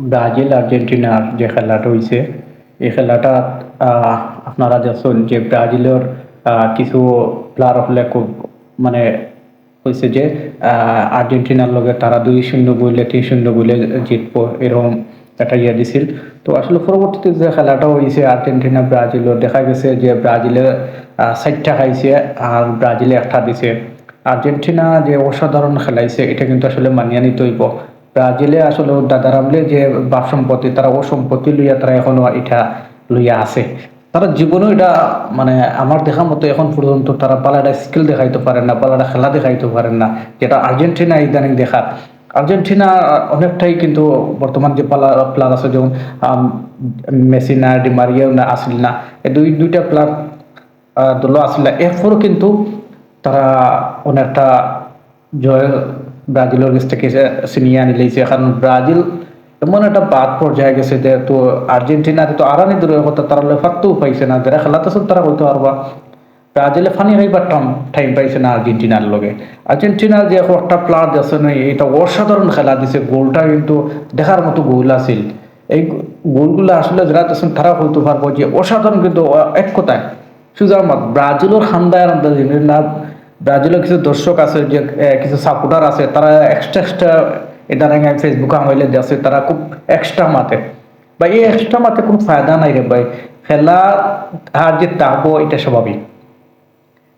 Brazil, আর্জেন্টিনার যে খেলাটা হয়েছে এই খেলাটা আপনারা দেখছেন যে ব্রাজিলের কিছু প্লেয়ার হলে খুব মানে হয়েছে যে আর্জেন্টিনার লগে তারা দুই শূন্য বইলে, তিন শূন্য বইলে জিতবো, এরকম একটা ইয়ে দিছিল। তো আসলে পরবর্তীতে যে খেলাটা হয়েছে আর্জেন্টিনা ব্রাজিলের দেখা গেছে যে ব্রাজিলে ষাটটা খাইছে আর ব্রাজিলে একটা দিছে। আর্জেন্টিনা যে অসাধারণ খেলাইছে, এটা কিন্তু আসলে মানিয়ে নিতে হইব। ব্রাজিলে আসলে দাদারামলে যে বাপ সম্পত্তি, তারা ও সম্পত্তি লইয়া তারা এখনও এটা লইয়া আছে। তারা জীবনেও এটা মানে আমার দেখা মতো এখন পর্যন্ত তারা পালাটা স্কিল দেখাইতে পারেন না পালাটা খেলা দেখাইতে পারেন না, যেটা আর্জেন্টিনা ইদানিং দেখা। আর্জেন্টিনা অনেকটাই কিন্তু বর্তমান যে পালা প্লেয়ার আছে যেমন মেসি না ডিমারিয়াও না, আসিল না এই দুই, দুইটা প্লেয়ার দল আসলে এরপরও কিন্তু তারা অনেকটা জয় ব্রাজিলের কাছ থেকে ছিনিয়ে আনি লেগেছে কারণ ব্রাজিল এমন একটা বাদ পর্যায়ে গেছে যে, তো আর্জেন্টিনাতে তো আরানি দূরের কথা, তারা লেফারতেও পাইছে না। যারা খেলাতেছে তারা হইতে পারবা, ব্রাজিলে ফানি হইবার টাইম টাইম পাইছে না আর্জেন্টিনার লগে। আর্জেন্টিনার যে একটা প্লেয়ার আছে না এটা অসাধারণ খেলা দিছে। গোলটা কিন্তু দেখার মতো গোল আছিল। এই গোলগুলো আসলে যারা আছেন তারা হইতে পারব যে, অসাধারণ কিন্তু এক কথায়। সুজার মাত ব্রাজিলের খান্দায় না ব্রাজিলের কিছু দর্শক আছে, যে কিছু সাপোর্টার আছে, তারা এক্সট্রা এক্সট্রা এটা নাকি ফেসবুকে আমলে আছে তারা খুব এক্সট্রা মাতে। বা এই এক্সট্রা মাতে কোনো ফায়দা নাই রে ভাই। খেলা, হার যে তাকবো এটা স্বাভাবিক।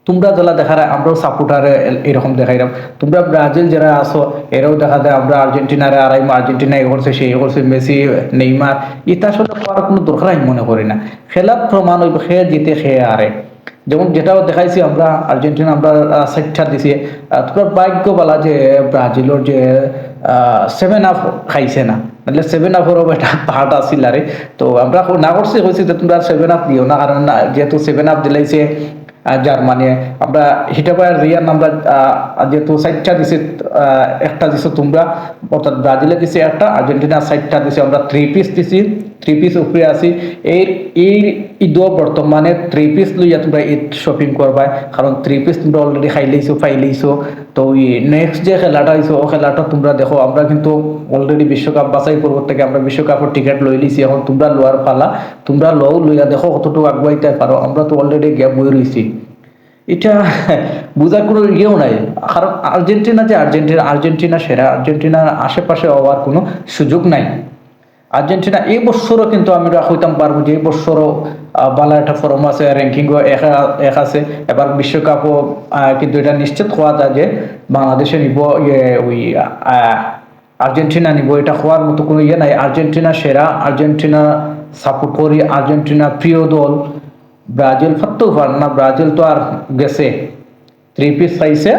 তোমরা যারা দেখা দেখার আমরাও সাপোর্টার এরকম দেখাইলাম তোমরা ব্রাজিল যারা আসো এরাও দেখা যায়, আমরা আর্জেন্টিনারে আড়াই আর্জেন্টিনা এ করছে সে করছে মেসি, নেইমার, এটা আসলে করার কোনো দরকার আমি মনে করি না। খেলার প্রমাণ হইব, খেয়ে জিতে, খেয়ে আরে যেমন যেটাও দেখাইছি আমরা, আর্জেন্টিনা আমরা সাইটটা দিছি। তোমরা ভাগ্য বলা যে ব্রাজিলের যে সেভেন আপ খাইছে না মানে সেভেন আপেরও একটা পার্ট আসছিল আরে তো আমরা না করছি হয়েছে যে তোমরা সেভেন আপ দিও না কারণ যেহেতু সেভেন আপ দিলাইছে জার্মানি আমরা হিটাবার রিয়ান আমরা যেহেতু সাইটটা দিছে একটা দিছো তোমরা অর্থাৎ ব্রাজিলে দিছে একটা আর্জেন্টিনা সাইটটা দিছে, আমরা থ্রি পিস দিছি। থ্রি পিস উপরে আছি। এই এই ঈদও বর্তমানে থ্রি পিস লইয়া তোমরা ঈদ শপিং করবা কারণ থ্রি পিস তোমরা অলরেডি খাই লইছো পাই লইছো তো নেক্সট যে খেলাটা হয়েছে ও খেলাটা তোমরা দেখো, আমরা কিন্তু অলরেডি বিশ্বকাপ বাছাই পর্ব থেকে আমরা বিশ্বকাপের টিকিট লই লিছি। এখন তোমরা লোয়ার পালা। তোমরা লও, লইয়া দেখো কতটুকু আগুয়াইতে পারো আমরা তো অলরেডি গ্যাপ বই রইছি এটা বোঝার কোনো ইয়েও নাই। কারণ আর্জেন্টিনা যে আর্জেন্টিনা আর্জেন্টিনা সেরা আর্জেন্টিনার আশেপাশে হওয়ার কোনো সুযোগ নাই। আর্জেন্টিনা এই বছরও কিন্তু আমি হইতাম পারব যে এই বছরও ভালো একটা ফর্ম আছে র্যাঙ্কিংও এক আছে। এবার বিশ্বকাপও কিন্তু এটা নিশ্চিত হওয়া যায় যে বাংলাদেশে নিব ইয়ে ওই আর্জেন্টিনা নিব। এটা হওয়ার মতো কোনো ইয়ে নাই। আর্জেন্টিনা সেরা, আর্জেন্টিনা সাপোর্ট করি। আর্জেন্টিনা প্রিয় দল। ব্রাজিল ফাত্তেও পার না, ব্রাজিল তো আর গেছে। থ্রি পিস পাইছে